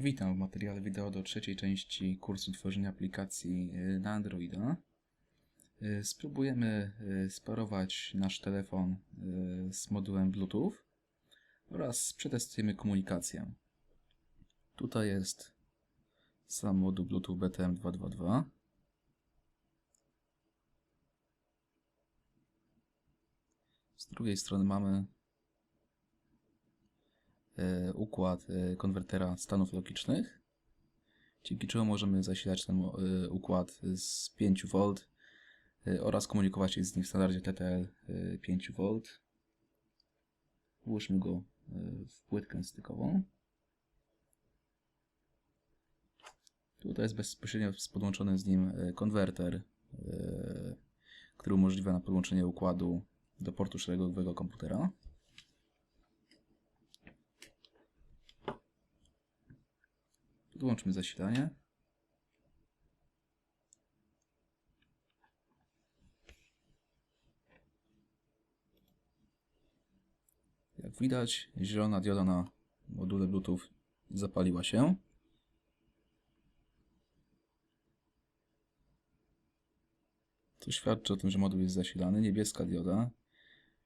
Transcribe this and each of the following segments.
Witam w materiale wideo do trzeciej części kursu tworzenia aplikacji y, na Androida. Y, Spróbujemy y, sparować nasz telefon z modułem Bluetooth oraz przetestujemy komunikację. Tutaj jest sam moduł Bluetooth BTM222. Z drugiej strony mamy układ e, konwertera stanów logicznych, dzięki czemu możemy zasilać ten e, układ z 5V e, oraz komunikować się z nim w standardzie TTL e, 5V. Włóżmy go e, w płytkę stykową. Tutaj jest bezpośrednio podłączony z nim e, konwerter, e, który umożliwia nam podłączenie układu do portu szeregowego komputera. Podłączmy zasilanie. Jak widać, zielona dioda na module Bluetooth zapaliła się. To świadczy o tym, że moduł jest zasilany. Niebieska dioda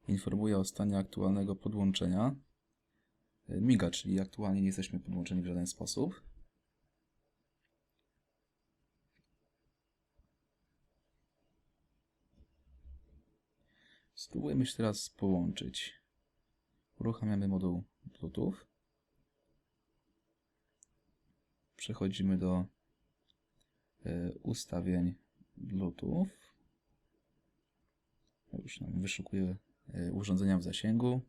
informuje o stanie aktualnego podłączenia. E, Miga, czyli aktualnie nie jesteśmy podłączeni w żaden sposób. Spróbujemy się teraz połączyć. Uruchamiamy moduł Bluetooth. Przechodzimy do e, ustawień Bluetooth. Już nam wyszukuje e, urządzenia w zasięgu.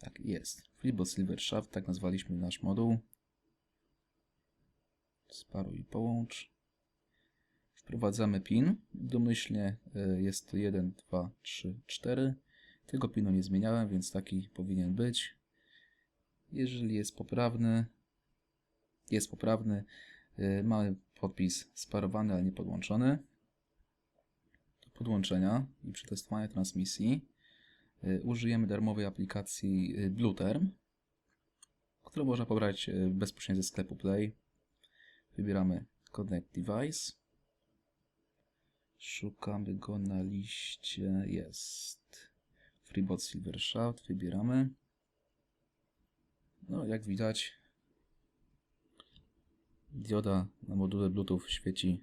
Tak, jest. Flipbot Silver Shaft, tak nazwaliśmy nasz moduł. Sparuj i połącz. Wprowadzamy PIN. Domyślnie e, jest to 1, 2, 3, 4. Tego PINu nie zmieniałem, więc taki powinien być. Jeżeli jest poprawny, jest poprawny, e, mamy podpis sparowany, ale nie podłączony. Do podłączenia i przetestowania transmisji e, użyjemy darmowej aplikacji Blueterm, którą można pobrać bezpośrednio ze sklepu Play. Wybieramy Connect Device. Szukamy go na liście. Jest. FreeBot Silver Shaft. Wybieramy. No, jak widać, dioda na module Bluetooth świeci.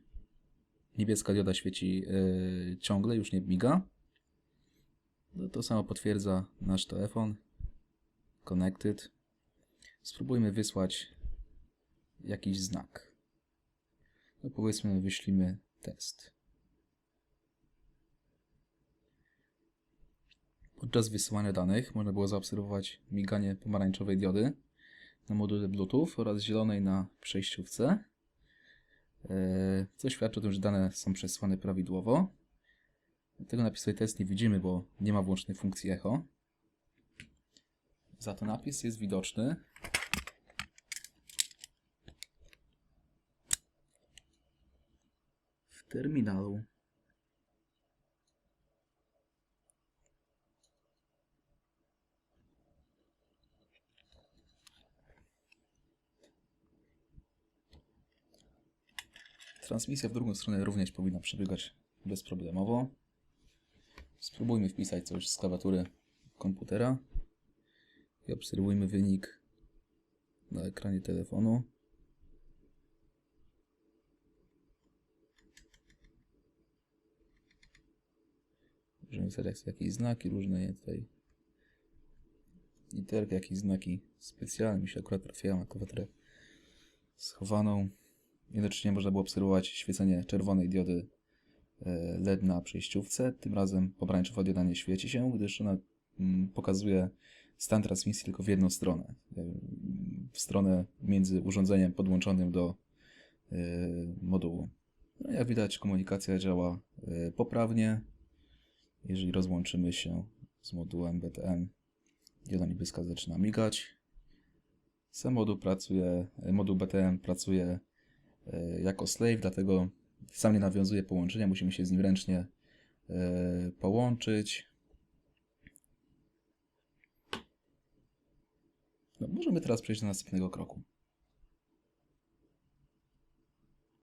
Niebieska dioda świeci yy, ciągle, już nie miga. No, to samo potwierdza nasz telefon. Connected. Spróbujmy wysłać jakiś znak. No powiedzmy, wyślimy test. Podczas wysyłania danych można było zaobserwować miganie pomarańczowej diody na module Bluetooth oraz zielonej na przejściówce, e, co świadczy o tym, że dane są przesłane prawidłowo. Tego napisu test nie widzimy, bo nie ma włącznej funkcji echo. Za to napis jest widoczny w terminalu. Transmisja w drugą stronę również powinna przebiegać bezproblemowo. Spróbujmy wpisać coś z klawiatury komputera i obserwujmy wynik na ekranie telefonu. Możemy wpisać jakieś znaki różne tutaj. Literki, jakieś znaki specjalne. Mi się akurat trafiają na klawiaturę schowaną. Jednocześnie można było obserwować świecenie czerwonej diody e, LED na przejściówce. Tym razem pomarańczowa dioda nie świeci się, gdyż ona mm, pokazuje stan transmisji tylko w jedną stronę. E, W stronę między urządzeniem podłączonym do e, modułu. No, jak widać komunikacja działa poprawnie. Jeżeli rozłączymy się z modułem BTM, dioda niebieska zaczyna migać. Sam moduł pracuje, moduł BTM pracuje e, jako slave, dlatego sam nie nawiązuje połączenia, musimy się z nim ręcznie e, połączyć. No, możemy teraz przejść do następnego kroku.